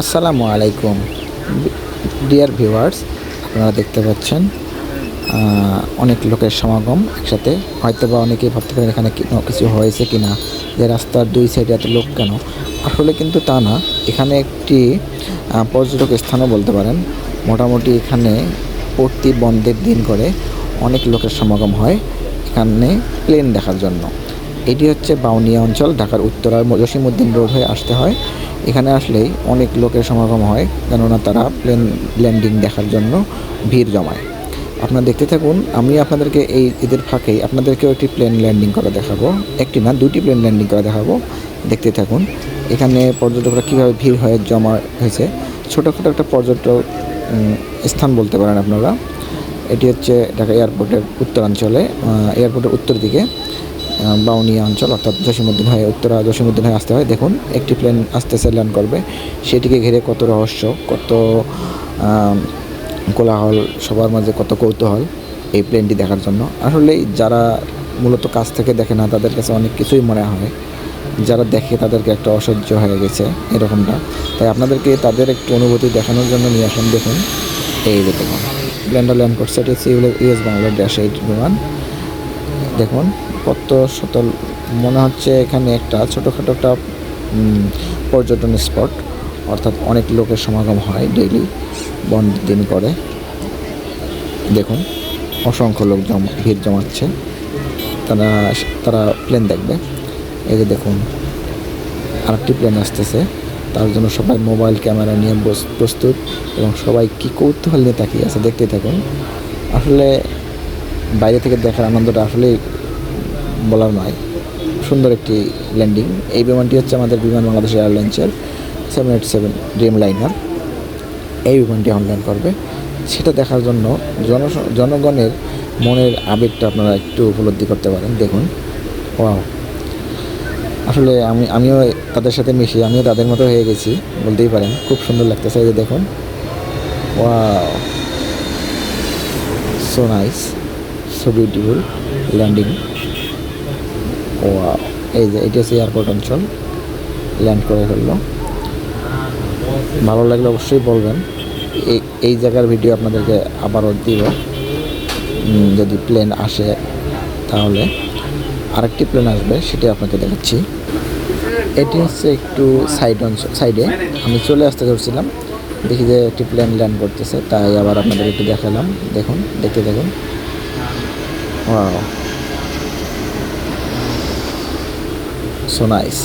আসসালামু আলাইকুম। Dear viewers আপনারা দেখতে পাচ্ছেন অনেক লোকের সমাগম একসাথে। হয়তো বা অনেকেই ভাবতে পারেন এখানে কিছু হয়েছে কি না যে রাস্তার দুই সাইডে এত লোক কেন? আসলে কিন্তু তা না। এখানে একটি পর্যটক স্থানও বলতে পারেন। মোটামুটি এখানে প্রতি বন্ধের দিন করে অনেক লোকের সমাগম হয়। এখানে প্লেন দেখার জন্য। এটি হচ্ছে বাউনিয়া অঞ্চল, ঢাকার উত্তরার জসিমুদ্দিন রোড হয়ে আসতে হয়। এখানে আসলেই অনেক লোকের সমাগম হয়, কেননা তারা প্লেন, ল্যান্ডিং দেখার জন্য ভিড় জমায়। আপনারা দেখতে থাকুন, আমি আপনাদেরকে এই ঈদের ফাঁকেই আপনাদেরকেও একটি প্লেন ল্যান্ডিং করা দেখাবো। একটি না, দুটি প্লেন ল্যান্ডিং করা দেখাবো। দেখতে থাকুন, এখানে পর্যটকরা কীভাবে ভিড় হয়ে, জমা হয়েছে। ছোটোখাটো একটা পর্যটক স্থান বলতে পারেন আপনারা। এটি হচ্ছে ঢাকা এয়ারপোর্টের উত্তরাঞ্চলে এয়ারপোর্টের উত্তর দিকে। বাউনিয়া অঞ্চল, অর্থাৎ জসিমুদ্দিন হয়ে উত্তরা জসিমুদ্দিন হয়ে আসতে হয়। দেখুন, একটি প্লেন আসতেছে ল্যান্ড করবে। সেটিকে ঘিরে কত রহস্য, কত কোলাহল, সবার মাঝে কত কৌতূহল এই প্লেনটি দেখার জন্য। আসলে যারা মূলত কাছ থেকে দেখে না, তাদের কাছে অনেক কিছুই মনে হয়। যারা দেখে, তাদেরকে একটা অসহ্য হয়ে গেছে এরকমটা। তাই আপনাদেরকে তাদের একটু অনুভূতি দেখানোর জন্য নিয়ে আসুন, দেখুন। এই দেখুন, প্লেনটা ল্যান্ড করছে, এটি হচ্ছে ইউএস এইট বিমান। দেখুন, কত শত মনে হচ্ছে এখানে একটা ছোটোখাটো একটা পর্যটন স্পট, অর্থাৎ অনেক লোকের সমাগম হয় ডেইলি বন্ধ দিন করে। দেখুন, অসংখ্য লোক জমা, ভিড় জমাচ্ছে। তারা তারা প্লেন দেখবে। এই যে দেখুন, আরেকটি প্লেন আসতেছে। তার জন্য সবাই মোবাইল ক্যামেরা নিয়ে প্রস্তুত এবং সবাই কী কৌতূহল নিয়ে তাকিয়ে আছে দেখতে থাকুন। আসলে বাইরে থেকে দেখার আনন্দটা আসলেই বলার নয়। সুন্দর একটি ল্যান্ডিং এই বিমানটি হচ্ছে আমাদের বিমান বাংলাদেশ এয়ারলাইন্সের seven eight seven dreamliner এই বিমানটি অনলাইন করবে। সেটা দেখার জন্য জন, জনগণের মনের আবেগটা আপনারা একটু উপলব্ধি করতে পারেন। দেখুন। ওয়াও আসলে আমি, আমিও তাদের সাথে মিশি, আমিও তাদের মতো হয়ে গেছি, বলতেই পারেন। খুব সুন্দর লাগতেছে এই যে দেখুন। Wow so nice so beautiful landing ও এই যে, এটি হচ্ছে এয়ারপোর্ট অঞ্চল। ল্যান্ড করে ফেলল ভালো লাগলে অবশ্যই বলবেন। এই এই জায়গার ভিডিও আপনাদেরকে আবারও দিব। যদি প্লেন আসে, তাহলে আরেকটি প্লেন আসবে, সেটি আপনাকে দেখাচ্ছি। এটি হচ্ছে একটু সাইড অঞ্চল সাইডে আমি চলে আসতে ধরছিলাম। দেখি যে একটি প্লেন ল্যান্ড করতেছে, তাই আবার আপনাদের একটু দেখালাম। দেখুন, দেখতে দেখুন ওয়াও সো নাইস